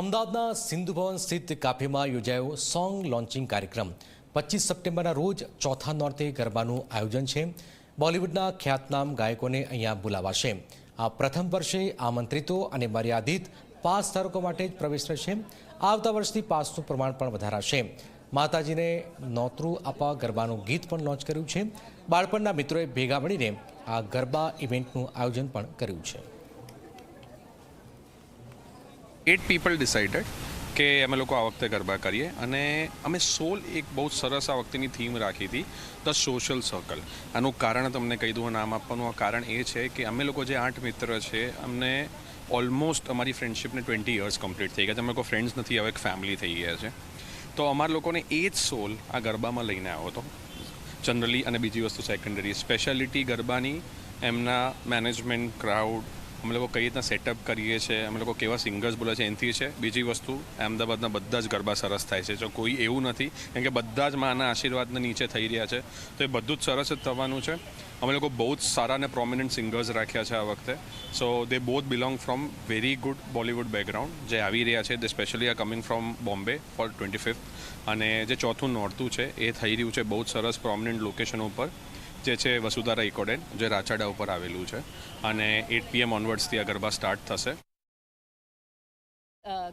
અમદાવાદના સિંધુ ભવન સ્થિત કાફેમાં યોજાયો સોંગ લોન્ચિંગ કાર્યક્રમ. પચીસ સપ્ટેમ્બરના રોજ ચોથા નોર્તે ગરબાનું આયોજન છે. બોલિવૂડના ખ્યાતનામ ગાયકોને અહીંયા બોલાવાશે. આ પ્રથમ વર્ષે આમંત્રિતો અને મર્યાદિત પાસ ધારકો માટે જ પ્રવેશ રહેશે આવતા વર્ષથી પાસનું પ્રમાણ પણ વધારાશે. માતાજીને નોતરું આપવા ગરબાનું ગીત પણ લોન્ચ કર્યું છે. બાળપણના મિત્રોએ ભેગા મળીને આ ગરબા ઇવેન્ટનું આયોજન પણ કર્યું છે. એટ પીપલ ડિસાઇડેડ કે અમે લોકો આ વખતે ગરબા કરીએ અને અમે સોલ એક બહુ સરસ આ વખતેની થીમ રાખી હતી ધ સોશિયલ સર્કલ આનું કારણ તમને કહી દઉં નામ આપવાનું આ કારણ એ છે કે અમે લોકો જે આઠ મિત્ર છે, અમને ઓલમોસ્ટ અમારી ફ્રેન્ડશિપને ટ્વેન્ટી યર્સ કમ્પ્લીટ થઈ ગયા અમે લોકો ફ્રેન્ડ્સ નથી, હવે એક ફેમિલી થઈ ગયા છે. તો અમારા લોકોને એ જ સોલ આ ગરબામાં લઈને આવ્યો હતો. જનરલી અને બીજી વસ્તુ સેકન્ડરી સ્પેશિયાલિટી ગરબાની એમના મેનેજમેન્ટ ક્રાઉડ અમે લોકો કઈ રીતના સેટઅપ કરીએ છીએ, અમે લોકો કેવા સિંગર્સ બોલે છે, એનાથી છે. બીજી વસ્તુ, અમદાવાદના બધા જ ગરબા સરસ થાય છે. જો કોઈ એવું નથી, કેમ કે બધા જ માના આશીર્વાદના નીચે થઈ રહ્યા છે. તો એ બધું જ સરસ જ થવાનું છે. અમે લોકો બહુ જ સારા અને પ્રોમિનન્ટ સિંગર્સ રાખ્યા છે આ વખતે. So they both belong from very good Bollywood background જે આવી રહ્યા છે they specially are coming from Bombay for twenty fifth અને જે ચોથું નોરતું છે, એ થઈ રહ્યું છે બહુ જ સરસ પ્રોમિનન્ટ લોકેશન ઉપર. જે છે વસુધારા ઇકોડેન જે રાચાડા ઉપર આવેલું છે. અને એટ પીએમ ઓનવર્ડ્સથી આ ગરબા સ્ટાર્ટ થશે.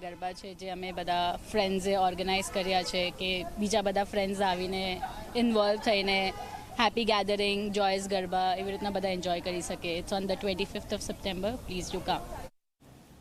ગરબા છે જે અમે બધા ફ્રેન્ડ્સે ઓર્ગેનાઇઝ કર્યા છે કે બીજા બધા ફ્રેન્ડ્સ આવીને ઇન્વોલ્વ થઈને હેપી ગેધરિંગ જોયસ ગરબા એવી રીતના બધા એન્જોય કરી શકે it's on the twenty fifth of September please you come